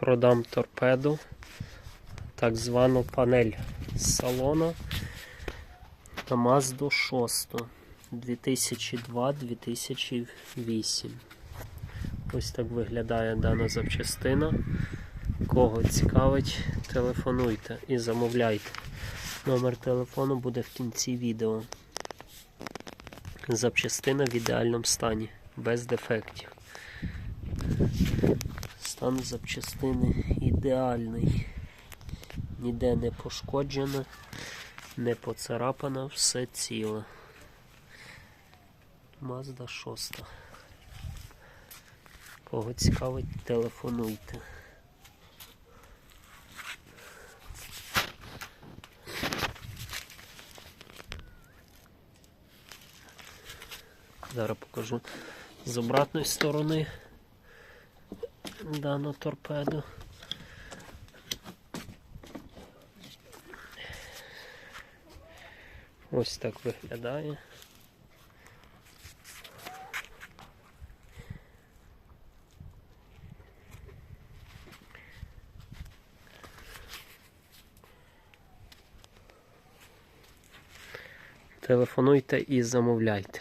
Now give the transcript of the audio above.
продам торпеду, так звану панель салона на Mazda 6 2002-2008. Ось так виглядає дана запчастина. Кого цікавить, телефонуйте і замовляйте. Номер телефону буде в кінці відео. Запчастина в ідеальному стані, без дефектів. Стан запчастини ідеальний. Ніде не пошкоджено, не поцарапано, все ціле. Mazda 6. Кого цікавить, телефонуйте. Зараз покажу з обратної сторони дану торпеду. Ось так виглядає. Телефонуйте і замовляйте.